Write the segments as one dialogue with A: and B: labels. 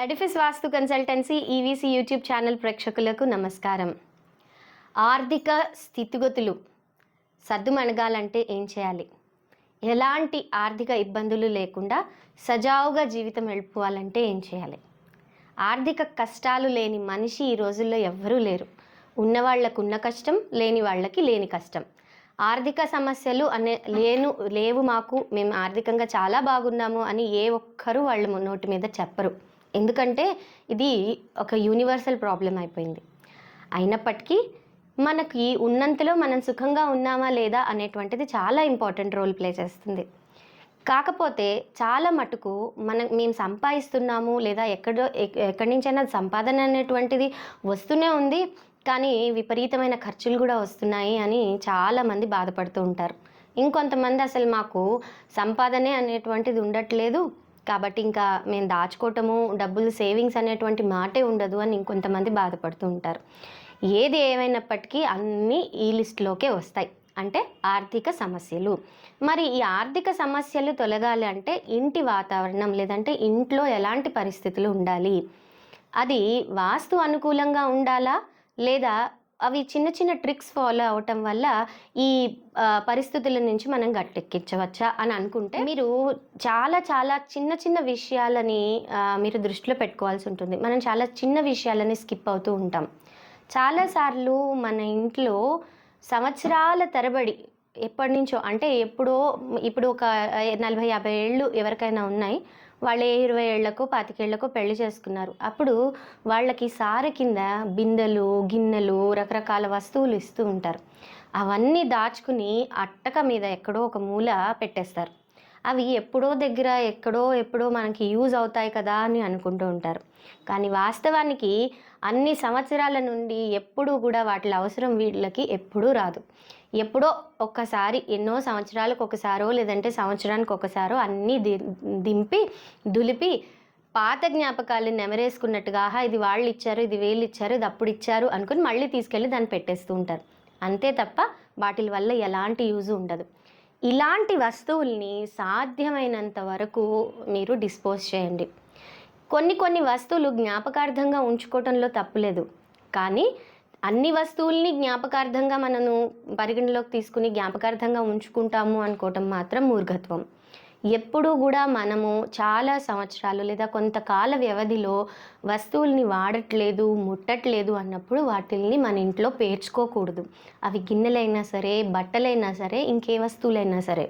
A: Edifice Vastu consultancy EVC YouTube channel ప్రేక్షకులకు నమస్కారం. ఆర్థిక స్థితిగతులు సద్దుమణగాలంటే ఏం చేయాలి? ఎలాంటి ఆర్థిక ఇబ్బందులు లేకుండా సజావుగా జీవితం వెళ్ళిపోవాలంటే ఏం చేయాలి? ఆర్థిక కష్టాలు లేని మనిషి ఈ రోజుల్లో ఎవ్వరూ లేరు. ఉన్నవాళ్ళకు ఉన్న కష్టం లేని వాళ్ళకి లేని కష్టం. ఆర్థిక సమస్యలు అనే లేను లేవు మాకు మేము ఆర్థికంగా చాలా బాగున్నాము అని ఏ ఒక్కరూ వాళ్ళ నోటి మీద చెప్పరు. ఎందుకంటే ఇది ఒక యూనివర్సల్ ప్రాబ్లం అయిపోయింది. అయినప్పటికీ మనకి ఉన్నంతలో మనం సుఖంగా ఉన్నామా లేదా అనేటువంటిది చాలా ఇంపార్టెంట్ రోల్ ప్లే చేస్తుంది. కాకపోతే చాలా మటుకు మనం మేము సంపాదిస్తున్నాము లేదా ఎక్కడో ఎక్- ఎక్కడి నుంచైనా సంపాదన అనేటువంటిది వస్తూనే ఉంది. కానీ విపరీతమైన ఖర్చులు కూడా వస్తున్నాయి అని చాలామంది బాధపడుతూ ఉంటారు. ఇంకొంతమంది అసలు మాకు సంపాదనే అనేటువంటిది ఉండట్లేదు. కాబట్టి ఇంకా మేము దాచుకోవటము డబ్బులు సేవింగ్స్ అనేటువంటి మాటే ఉండదు అని ఇంకొంతమంది బాధపడుతూ ఉంటారు. ఏది ఏమైనప్పటికీ అన్నీ ఈ లిస్టులోకే వస్తాయి. అంటే ఆర్థిక సమస్యలు. మరి ఈ ఆర్థిక సమస్యలు తొలగాలి అంటే ఇంటి వాతావరణం లేదంటే ఇంట్లో ఎలాంటి పరిస్థితులు ఉండాలి? అది వాస్తు అనుకూలంగా ఉండాలా? లేదా అవి చిన్న చిన్న ట్రిక్స్ ఫాలో అవటం వల్ల ఈ పరిస్థితుల నుంచి మనం గట్టెక్కించవచ్చా అని అనుకుంటే మీరు చాలా చాలా చిన్న చిన్న విషయాలని మీరు దృష్టిలో పెట్టుకోవాల్సి ఉంటుంది. మనం చాలా చిన్న విషయాలని స్కిప్ అవుతూ ఉంటాం. చాలాసార్లు మన ఇంట్లో సంవత్సరాల తరబడి ఎప్పటి నుంచో అంటే ఎప్పుడో ఇప్పుడు ఒక నలభై యాభై ఏళ్ళు ఎవరికైనా ఉన్నాయి. వాళ్ళు ఏ ఇరవై ఏళ్ళకు పాతికేళ్ళకు పెళ్ళి చేసుకున్నారు. అప్పుడు వాళ్ళకి సారె కింద బిందెలు గిన్నెలు రకరకాల వస్తువులు ఇస్తూ ఉంటారు. అవన్నీ దాచుకుని అట్టక మీద ఎక్కడో ఒక మూల పెట్టేస్తారు. అవి ఎప్పుడో దగ్గర ఎక్కడో ఎప్పుడో మనకి యూజ్ అవుతాయి కదా అని అనుకుంటూ ఉంటారు. కానీ వాస్తవానికి అన్ని సంవత్సరాల నుండి ఎప్పుడూ కూడా వాటి అవసరం వీళ్ళకి ఎప్పుడూ రాదు. ఎప్పుడో ఒక్కసారి ఎన్నో సంవత్సరాలకు ఒకసారో లేదంటే సంవత్సరానికి ఒకసారో అన్నీ ది దింపి దులిపి పాత జ్ఞాపకాలు నెమరేసుకున్నట్టుగా ఆహా ఇది వాళ్ళు ఇచ్చారు ఇది వీళ్ళు ఇచ్చారు ఇది అప్పుడు ఇచ్చారు అనుకుని మళ్ళీ తీసుకెళ్ళి దాన్ని పెట్టేస్తూ ఉంటారు. అంతే తప్ప వాటి వల్ల ఎలాంటి యూజ్ ఉండదు. ఇలాంటి వస్తువుల్ని సాధ్యమైనంత వరకు మీరు డిస్పోజ్ చేయండి. కొన్ని కొన్ని వస్తువులు జ్ఞాపకార్థంగా ఉంచుకోవటంలో తప్పులేదు కానీ అన్ని వస్తువుల్ని జ్ఞాపకార్థంగా మనము పరిగణలోకి తీసుకుని జ్ఞాపకార్థంగా ఉంచుకుంటాము అనుకోవటం మాత్రం మూర్ఘత్వం. ఎప్పుడూ కూడా మనము చాలా సంవత్సరాలు లేదా కొంతకాల వ్యవధిలో వస్తువుల్ని వాడట్లేదు ముట్టట్లేదు అన్నప్పుడు వాటిల్ని మన ఇంట్లో పేర్చుకోకూడదు. అవి గిన్నెలైనా సరే బట్టలైనా సరే ఇంకే వస్తువులైనా సరే.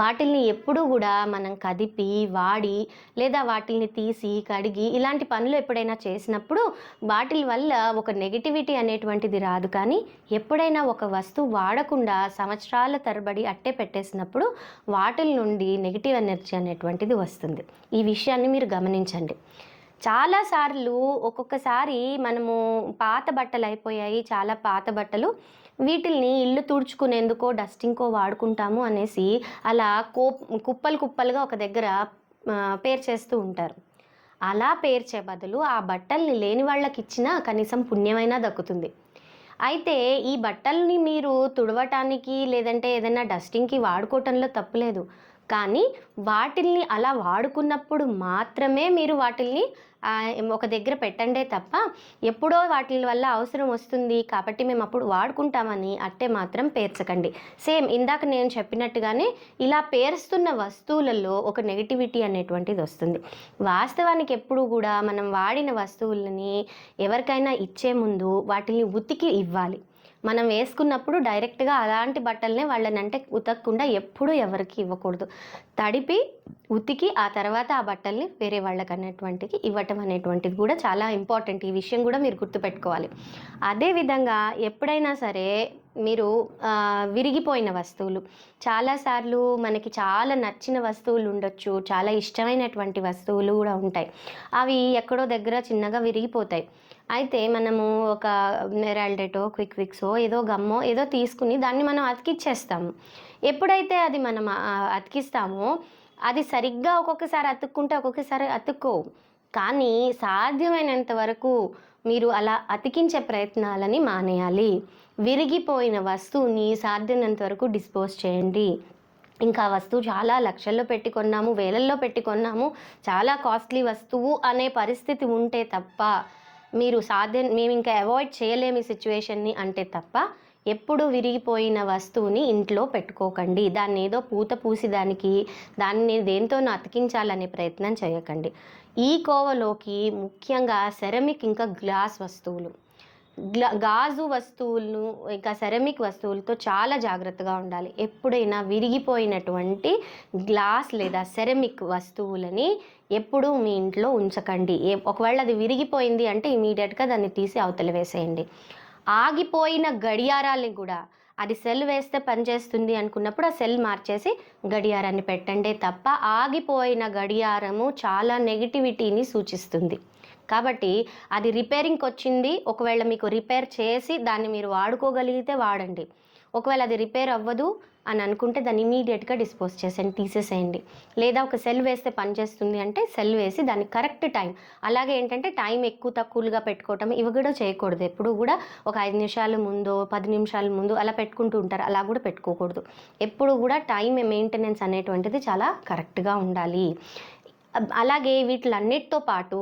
A: వాటిల్ని ఎప్పుడూ కూడా మనం కదిపి వాడి లేదా వాటిల్ని తీసి కడిగి ఇలాంటి పనులు ఎప్పుడైనా చేసినప్పుడు వాటి వల్ల ఒక నెగిటివిటీ అనేటువంటిది రాదు. కానీ ఎప్పుడైనా ఒక వస్తువు వాడకుండా సంవత్సరాల తరబడి అట్టే పెట్టేసినప్పుడు వాటిల నుండి నెగిటివ్ ఎనర్జీ అనేటువంటిది వస్తుంది. ఈ విషయాన్ని మీరు గమనించండి. చాలాసార్లు ఒక్కొక్కసారి మనము పాత బట్టలు అయిపోయాయి. చాలా పాత బట్టలు వీటిల్ని ఇల్లు తుడుచుకునేందుకో డస్టింగ్కో వాడుకుంటాము అనేసి అలా కో కుప్పలు కుప్పలుగా ఒక దగ్గర పేర్చేస్తూ ఉంటారు. అలా పేర్చే బదులు ఆ బట్టల్ని లేని వాళ్ళకి ఇచ్చినా కనీసం పుణ్యమైనా దక్కుతుంది. అయితే ఈ బట్టల్ని మీరు తుడవటానికి లేదంటే ఏదైనా డస్టింగ్కి వాడుకోవటంలో తప్పులేదు కానీ వాటిల్ని అలా వాడుకున్నప్పుడు మాత్రమే మీరు వాటిల్ని ఒక దగ్గర పెట్టండే తప్ప ఎప్పుడో వాటి వల్ల అవసరం వస్తుంది కాబట్టి మేము అప్పుడు వాడుకుంటామని అట్టే మాత్రం పేర్చకండి. సేమ్ ఇందాక నేను చెప్పినట్టుగానే ఇలా పేరుస్తున్న వస్తువులలో ఒక నెగిటివిటీ అనేటువంటిది వస్తుంది. వాస్తవానికి ఎప్పుడు కూడా మనం వాడిన వస్తువులని ఎవరికైనా ఇచ్చే ముందు వాటిని ఉతికి ఇవ్వాలి. మనం వేసుకున్నప్పుడు డైరెక్ట్గా అలాంటి బట్టలనే వాళ్ళని అంటే ఉతకకుండా ఎప్పుడూ ఎవరికి ఇవ్వకూడదు. తడిపి ఉతికి ఆ తర్వాత ఆ బట్టల్ని వేరే వాళ్ళకి అనేటువంటికి ఇవ్వటం అనేటువంటిది కూడా చాలా ఇంపార్టెంట్. ఈ విషయం కూడా మీరు గుర్తుపెట్టుకోవాలి. అదేవిధంగా ఎప్పుడైనా సరే మీరు విరిగిపోయిన వస్తువులు. చాలాసార్లు మనకి చాలా నచ్చిన వస్తువులు ఉండొచ్చు. చాలా ఇష్టమైనటువంటి వస్తువులు కూడా ఉంటాయి. అవి ఎక్కడో దగ్గర చిన్నగా విరిగిపోతాయి. అయితే మనము ఒక నెరాల్డేటో క్విక్ విక్సో ఏదో గమ్మో ఏదో తీసుకుని దాన్ని మనం అతికిచ్చేస్తాము. ఎప్పుడైతే అది మనం అతికిస్తామో అది సరిగ్గా ఒక్కొక్కసారి అతుక్కుంటే ఒక్కొక్కసారి అతుక్కోవు. కానీ సాధ్యమైనంత వరకు మీరు అలా అతికించే ప్రయత్నాలని మానేయాలి. విరిగిపోయిన వస్తువుని సాధ్యమైనంత వరకు డిస్పోజ్ చేయండి. ఇంకా వస్తువు చాలా లక్షల్లో పెట్టుకున్నాము వేలల్లో పెట్టుకున్నాము చాలా కాస్ట్లీ వస్తువు అనే పరిస్థితి ఉంటే తప్ప మీరు సాధ్యం మేము ఇంకా అవాయిడ్ చేయలేము ఈ సిచ్యువేషన్ని అంటే తప్ప ఎప్పుడు విరిగిపోయిన వస్తువుని ఇంట్లో పెట్టుకోకండి. దాన్ని ఏదో పూత పూసి దానికి దాన్ని దేంతో అతికించాలనే ప్రయత్నం చేయకండి. ఈ కోవలోకి ముఖ్యంగా సెరమిక్ ఇంకా గ్లాస్ వస్తువులు. గాజు వస్తువులను ఇంకా సెరమిక్ వస్తువులతో చాలా జాగ్రత్తగా ఉండాలి. ఎప్పుడైనా విరిగిపోయినటువంటి గ్లాస్ లేదా సెరమిక్ వస్తువులని ఎప్పుడూ మీ ఇంట్లో ఉంచకండి. ఒకవేళ అది విరిగిపోయింది అంటే ఇమీడియట్గా దాన్ని తీసి అవతల వేసేయండి. ఆగిపోయిన గడియారాలని కూడా అది సెల్ వేస్తే పనిచేస్తుంది అనుకున్నప్పుడు ఆ సెల్ మార్చేసి గడియారాన్ని పెట్టండి తప్ప ఆగిపోయిన గడియారము చాలా నెగిటివిటీని సూచిస్తుంది. కాబట్టి అది రిపేరింగ్కి వచ్చింది ఒకవేళ మీకు రిపేర్ చేసి దాన్ని మీరు వాడుకోగలిగితే వాడండి. ఒకవేళ అది రిపేర్ అవ్వదు అని అనుకుంటే దాన్ని ఇమీడియట్గా డిస్పోజ్ చేసేయండి తీసేసేయండి. లేదా ఒక సెల్ వేస్తే పనిచేస్తుంది అంటే సెల్ వేసి దాన్ని కరెక్ట్ టైం. అలాగే ఏంటంటే టైం ఎక్కువ తక్కువలుగా పెట్టుకోవటం ఇవి కూడా చేయకూడదు. ఎప్పుడు కూడా ఒక ఐదు నిమిషాల ముందు పది నిమిషాల ముందు అలా పెట్టుకుంటూ ఉంటారు. అలా కూడా పెట్టుకోకూడదు. ఎప్పుడు కూడా టైం మెయింటెనెన్స్ అనేటువంటిది చాలా కరెక్ట్గా ఉండాలి. అలాగే వీటిలన్నిటితో పాటు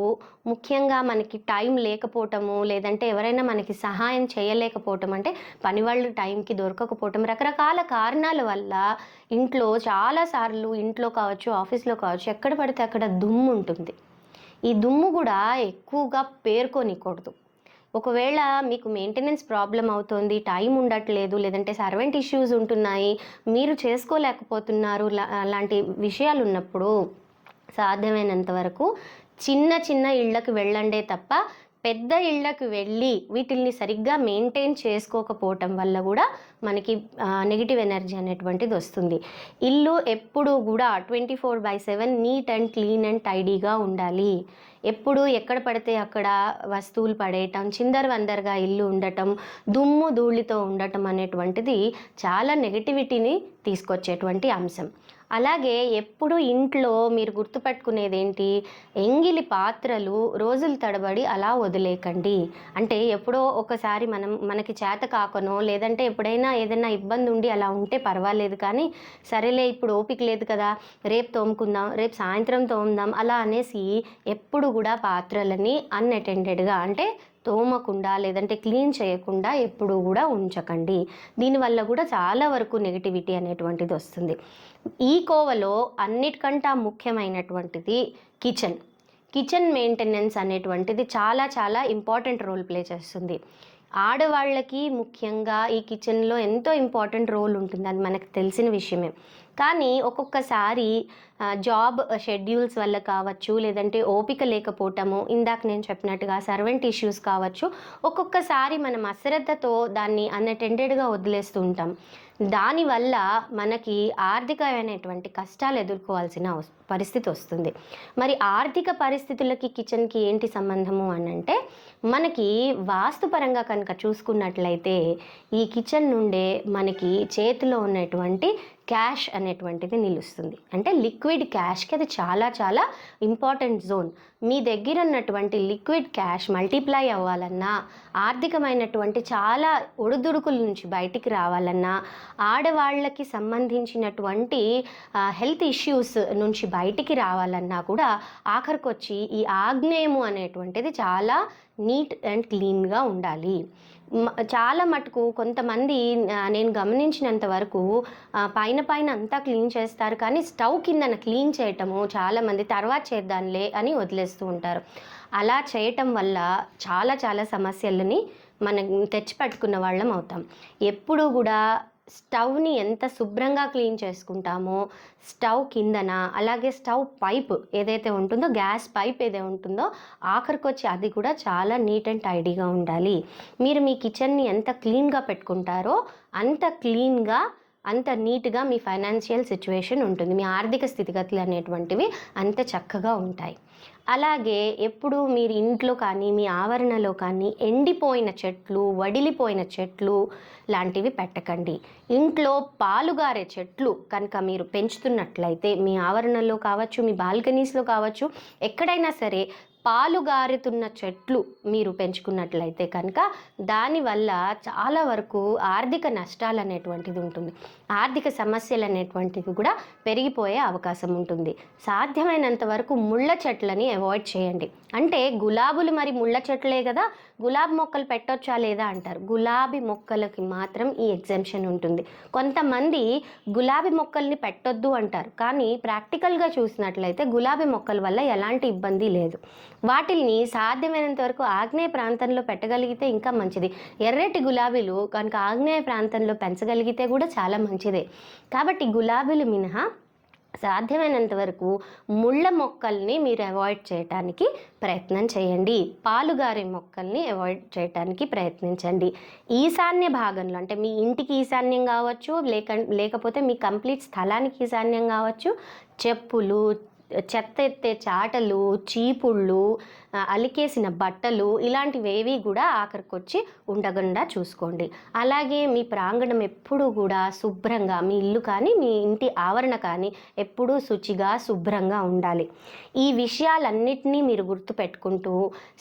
A: ముఖ్యంగా మనకి టైం లేకపోవటము లేదంటే ఎవరైనా మనకి సహాయం చేయలేకపోవటం అంటే పనివాళ్ళు టైంకి దొరకకపోవటం రకరకాల కారణాల వల్ల ఇంట్లో చాలాసార్లు ఇంట్లో కావచ్చు ఆఫీస్లో కావచ్చు ఎక్కడ పడితే అక్కడ దుమ్ము ఉంటుంది. ఈ దుమ్ము కూడా ఎక్కువగా పేర్కొనికూడదు. ఒకవేళ మీకు మెయింటెనెన్స్ ప్రాబ్లం అవుతుంది టైం ఉండట్లేదు లేదంటే సర్వెంట్ ఇష్యూస్ ఉంటున్నాయి మీరు చేసుకోలేకపోతున్నారు లాంటి అలాంటి విషయాలు ఉన్నప్పుడు సాధ్యమైనంత వరకు చిన్న చిన్న ఇళ్ళకు వెళ్ళండే తప్ప పెద్ద ఇళ్ళకు వెళ్ళి వీటిల్ని సరిగ్గా మెయింటైన్ చేసుకోకపోవటం వల్ల కూడా మనకి నెగిటివ్ ఎనర్జీ అనేటువంటిది వస్తుంది. ఇల్లు ఎప్పుడు కూడా twenty four by seven neat and clean and టైడీగా ఉండాలి. ఎప్పుడు ఎక్కడ పడితే అక్కడ వస్తువులు పడేయటం చిందర వందరగా ఇల్లు ఉండటం దుమ్ము ధూళితో ఉండటం అనేటువంటిది చాలా నెగిటివిటీని తీసుకొచ్చేటువంటి అంశం. అలాగే ఎప్పుడు ఇంట్లో మీరు గుర్తుపెట్టుకునేది ఏంటి ఎంగిలి పాత్రలు రోజులు తడబడి అలా వదిలేకండి అంటే ఎప్పుడో ఒకసారి మనం మనకి చేత కాకనో లేదంటే ఎప్పుడైనా ఏదైనా ఇబ్బంది ఉండి అలా ఉంటే పర్వాలేదు కానీ సరేలే ఇప్పుడు ఓపిక లేదు కదా రేపు తోముకుందాం రేపు సాయంత్రం తోముదాం అలా అనేసి ఎప్పుడు కూడా పాత్రలని అన్అటెండెడ్గా అంటే తోమకుండా లేదంటే క్లీన్ చేయకుండా ఎప్పుడూ కూడా ఉంచకండి. దీనివల్ల కూడా చాలా వరకు నెగిటివిటీ అనేటువంటిది వస్తుంది. ఈ కోవలో అన్నిటికంటా ముఖ్యమైనటువంటిది కిచెన్. కిచెన్ మెయింటెనెన్స్ అనేటువంటిది చాలా చాలా ఇంపార్టెంట్ రోల్ ప్లే చేస్తుంది. ఆడవాళ్ళకి ముఖ్యంగా ఈ కిచెన్లో ఎంతో ఇంపార్టెంట్ రోల్ ఉంటుంది. అది మనకు తెలిసిన విషయమే. కానీ ఒక్కొక్కసారి జాబ్ షెడ్యూల్స్ వల్ల కావచ్చు లేదంటే ఓపిక లేకపోవటము ఇందాక నేను చెప్పినట్టుగా సర్వెంట్ ఇష్యూస్ కావచ్చు ఒక్కొక్కసారి మనం అశ్రద్ధతో దాన్ని అన్అటెండెడ్గా వదిలేస్తూ ఉంటాం. దానివల్ల మనకి ఆర్థికమైనటువంటి కష్టాలు ఎదుర్కోవాల్సిన పరిస్థితి వస్తుంది. మరి ఆర్థిక పరిస్థితులకి కిచెన్కి ఏంటి సంబంధము అని అంటే మనకి వాస్తుపరంగా కనుక చూసుకున్నట్లయితే ఈ కిచెన్ నుండే మనకి చేతిలో ఉన్నటువంటి క్యాష్ అనేటువంటిది నిలుస్తుంది. అంటే లిక్విడ్ క్యాష్కి అది చాలా చాలా ఇంపార్టెంట్ జోన్. మీ దగ్గర ఉన్నటువంటి లిక్విడ్ క్యాష్ మల్టిప్లై అవ్వాలన్నా ఆర్థికమైనటువంటి చాలా ఒడిదుడుకుల నుంచి బయటికి రావాలన్నా ఆడవాళ్ళకి సంబంధించినటువంటి హెల్త్ ఇష్యూస్ నుంచి బయటికి రావాలన్నా కూడా ఆఖరికొచ్చి ఈ ఆగ్నేయము అనేటువంటిది చాలా నీట్ అండ్ క్లీన్గా ఉండాలి. చాలా మటుకు కొంతమంది నేను గమనించినంత వరకు పైన పైన అంతా క్లీన్ చేస్తారు. కానీ స్టవ్ కిందన క్లీన్ చేయటము చాలామంది తర్వాత చేద్దాంలే అని వదిలేస్తూ ఉంటారు. అలా చేయటం వల్ల చాలా చాలా సమస్యలని మనం తెచ్చిపెట్టుకున్న వాళ్ళం అవుతాం. ఎప్పుడూ కూడా స్టవ్ని ఎంత శుభ్రంగా క్లీన్ చేసుకుంటామో స్టవ్ కిందన అలాగే స్టవ్ పైప్ ఏదైతే ఉంటుందో గ్యాస్ పైప్ ఏదైతే ఉంటుందో ఆఖరికి వచ్చి అది కూడా చాలా నీట్ అండ్ టైడీగా ఉండాలి. మీరు మీ కిచెన్ని ఎంత క్లీన్గా పెట్టుకుంటారో అంత క్లీన్గా అంత నీట్గా మీ ఫైనాన్షియల్ సిచ్యువేషన్ ఉంటుంది. మీ ఆర్థిక స్థితిగతులు అనేటువంటివి అంత చక్కగా ఉంటాయి. అలాగే ఎప్పుడు మీరు ఇంట్లో కానీ మీ ఆవరణలో కానీ ఎండిపోయిన చెట్లు వడిలిపోయిన చెట్లు లాంటివి పెట్టకండి. ఇంట్లో పాలుగారే చెట్లు కనుక మీరు పెంచుతున్నట్లయితే మీ ఆవరణలో కావచ్చు మీ బాల్కనీస్లో కావచ్చు ఎక్కడైనా సరే పాలుగారుతున్న చెట్లు మీరు పెంచుకున్నట్లయితే కనుక దానివల్ల చాలా వరకు ఆర్థిక నష్టాలు అనేటువంటిది ఉంటుంది. ఆర్థిక సమస్యలు అనేటువంటివి కూడా పెరిగిపోయే అవకాశం ఉంటుంది. సాధ్యమైనంత వరకు ముళ్ళ చెట్లని అవాయిడ్ చేయండి. అంటే గులాబులు మరి ముళ్ళ చెట్లే కదా గులాబీ మొక్కలు పెట్టొచ్చా లేదా అంటారు. గులాబీ మొక్కలకి మాత్రం ఈ ఎగ్జెంప్షన్ ఉంటుంది. కొంతమంది గులాబీ మొక్కల్ని పెట్టొద్దు అంటారు. కానీ ప్రాక్టికల్గా చూసినట్లయితే గులాబీ మొక్కల వల్ల ఎలాంటి ఇబ్బంది లేదు. వాటిల్ని సాధ్యమైనంత వరకు ఆగ్నేయ ప్రాంతంలో పెట్టగలిగితే ఇంకా మంచిది. ఎర్రటి గులాబీలు కనుక ఆగ్నేయ ప్రాంతంలో పెంచగలిగితే కూడా చాలా మంచిదే. కాబట్టి గులాబీలు మినహా సాధ్యమైనంత వరకు ముళ్ళ మొక్కల్ని మీరు అవాయిడ్ చేయటానికి ప్రయత్నం చేయండి. పాలుగారే మొక్కల్ని అవాయిడ్ చేయటానికి ప్రయత్నించండి. ఈశాన్య భాగంలో అంటే మీ ఇంటికి ఈశాన్యం కావచ్చు లేక లేకపోతే మీ కంప్లీట్ స్థలానికి ఈశాన్యం కావచ్చు చెప్పులు చెత్త ఎత్తే చాటలు చీపుళ్ళు అలికేసిన బట్టలు ఇలాంటివేవి కూడా ఆఖరికొచ్చి ఉండకుండా చూసుకోండి. అలాగే మీ ప్రాంగణం ఎప్పుడూ కూడా శుభ్రంగా మీ ఇల్లు కానీ మీ ఇంటి ఆవరణ కానీ ఎప్పుడూ శుచిగా శుభ్రంగా ఉండాలి. ఈ విషయాలన్నిటినీ మీరు గుర్తుపెట్టుకుంటూ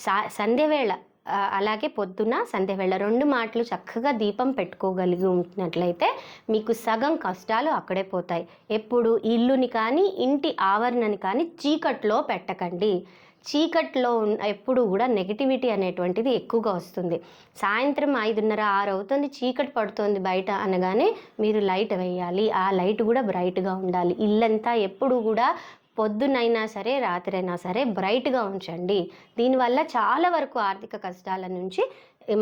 A: సా సంధ్యవేళ అలాగే పొద్దున సంధ్యవేళ రెండు మాటలు చక్కగా దీపం పెట్టుకోగలిగి ఉంటున్నట్లయితే మీకు సగం కష్టాలు అక్కడే పోతాయి. ఎప్పుడు ఇల్లుని కానీ ఇంటి ఆవరణని కానీ చీకట్లో పెట్టకండి. చీకట్లో ఉన్న- ఎప్పుడు కూడా నెగిటివిటీ అనేటువంటిది ఎక్కువగా వస్తుంది. సాయంత్రం ఐదున్నర ఆరు అవుతుంది చీకటి పడుతుంది బయట అనగానే మీరు లైట్ వేయాలి. ఆ లైట్ కూడా బ్రైట్గా ఉండాలి. ఇల్లంతా ఎప్పుడు కూడా పొద్దునైనా సరే రాత్రి అయినా సరే బ్రైట్గా ఉంచండి. దీనివల్ల చాలా వరకు ఆర్థిక కష్టాల నుంచి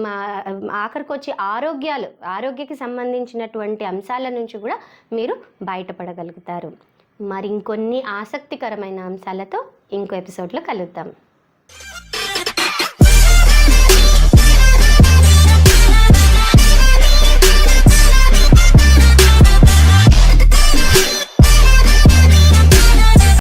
A: మా ఆఖరికి వచ్చి ఆరోగ్యాలు ఆరోగ్యకి సంబంధించినటువంటి అంశాల నుంచి కూడా మీరు బయటపడగలుగుతారు. మరి ఇంకొన్ని ఆసక్తికరమైన అంశాలతో ఇంకో ఎపిసోడ్లో కలుద్దాం.